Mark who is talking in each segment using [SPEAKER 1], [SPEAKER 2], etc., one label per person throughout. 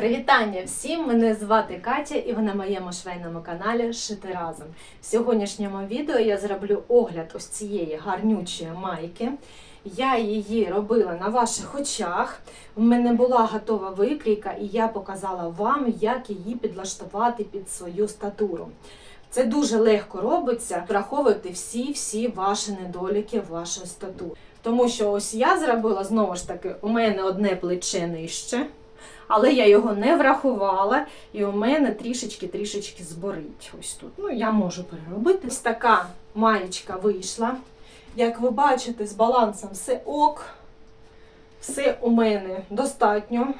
[SPEAKER 1] Привітання всім! Мене звати Катя і ви на моєму швейному каналі Шити разом. В сьогоднішньому відео я зроблю огляд ось цієї гарнючої майки. Я її робила на ваших очах. У мене була готова викрійка, і я показала вам, як її підлаштувати під свою статуру. Це дуже легко робиться, враховувати всі-всі ваші недоліки вашої статури. Тому що ось я зробила знову ж таки, у мене одне плече нижче але я його не врахувала, і у мене трішечки-трішечки зборить. Ось тут. Ну, я можу переробити. Ось така маєчка вийшла. Як ви бачите, з балансом все ок. Все у мене достатньо,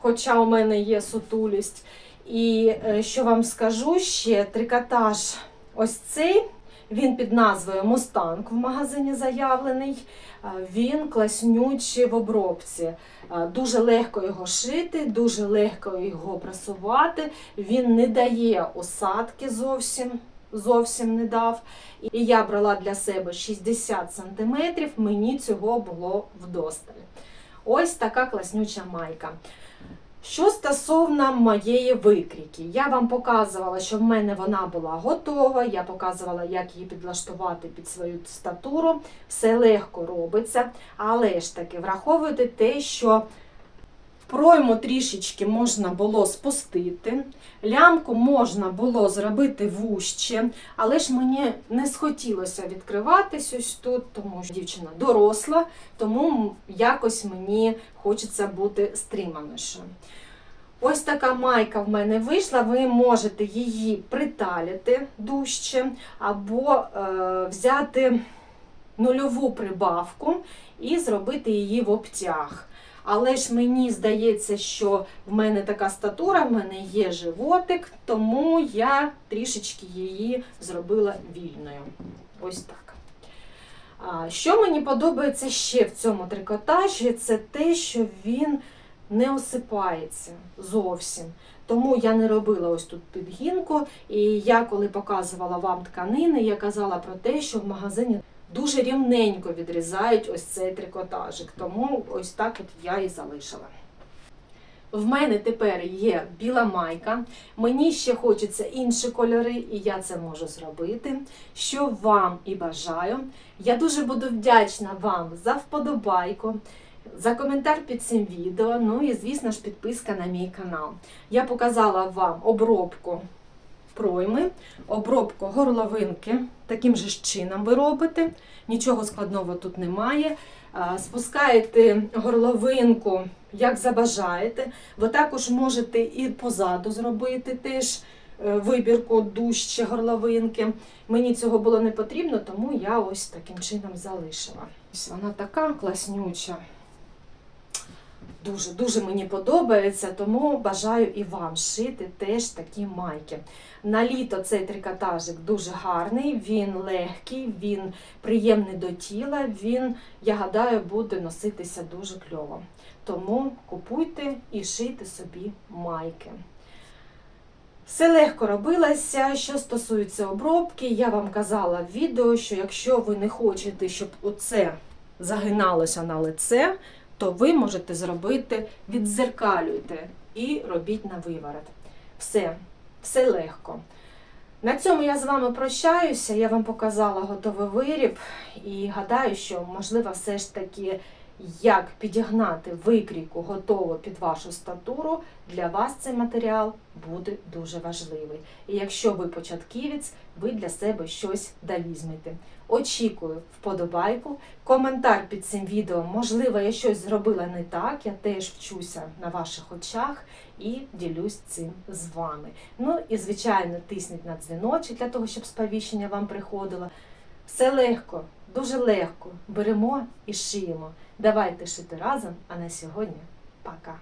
[SPEAKER 1] хоча у мене є сутулість. І е, що вам скажу ще, трикотаж ось цей. Він під назвою Мустанг в магазині заявлений. Е, Він класнючий в обробці. Е, Дуже легко його шити, дуже легко його прасувати. Він не дає осадки зовсім. Зовсім не дав. І я брала для себе 60 см, мені цього було вдосталь. Ось така класнюча майка. Що стосовно моєї викрійки, я вам показувала, що в мене вона була готова, я показувала, як її підлаштувати під свою статуру. Все легко робиться, але ж таки враховуйте те, що пройму трішечки можна було спустити, лямку можна було зробити вужче, але ж мені не схотілося відкриватись ось тут, тому що дівчина доросла, тому якось мені хочеться бути стриманішою. Ось така майка в мене вийшла, ви можете її приталити дужче, або е, взяти нульову прибавку і зробити її в обтяг. Але ж мені здається, що в мене така статура, в мене є животик, тому я трішечки її зробила вільною. Ось так. Що мені подобається ще в цьому трикотажі, це те, що він не осипається зовсім. Тому я не робила ось тут підгінку. І я, коли показувала вам тканини, я казала про те, що в магазині дуже рівненько відрізають ось цей трикотажик. Тому ось так от я і залишила. В мене тепер є біла майка. Мені ще хочеться інші кольори, і я це можу зробити. Що вам і бажаю. Я дуже буду вдячна вам за вподобайку. За коментар під цим відео, ну і, звісно ж, підписка на мій канал. Я показала вам обробку пройми, обробку горловинки. Таким же чином ви робите. Нічого складного тут немає. Спускаєте горловинку, як забажаєте. Ви також можете і позаду зробити теж е, вибірку дужче горловинки. Мені цього було не потрібно, тому я ось таким чином залишила. Ось вона така класнюча. Дуже дуже мені подобається, тому бажаю і вам шити теж такі майки. На літо цей трикотажик дуже гарний, він легкий, він приємний до тіла. Він, я гадаю, буде носитися дуже кльово. Тому купуйте і шийте собі майки. Все легко робилося. Що стосується обробки, я вам казала в відео, що якщо ви не хочете, щоб оце загиналося на лице, то ви можете зробити, відзеркалюйте і робіть на виворот. Все, все легко. На цьому я з вами прощаюся. Я вам показала готовий виріб і гадаю, що можливо все ж таки як підігнати викрійку готову під вашу статуру, для вас цей матеріал буде дуже важливий. І якщо ви початківець, ви для себе щось да візьмете. Очікую вподобайку, коментар під цим відео. Можливо, я щось зробила не так, я теж вчуся на ваших очах і ділюсь цим з вами. Ну і, звичайно, тисніть на дзвіночок для того, щоб сповіщення вам приходило. Все легко, дуже легко. Беремо і шиємо. Давайте шити разом, а на сьогодні пока.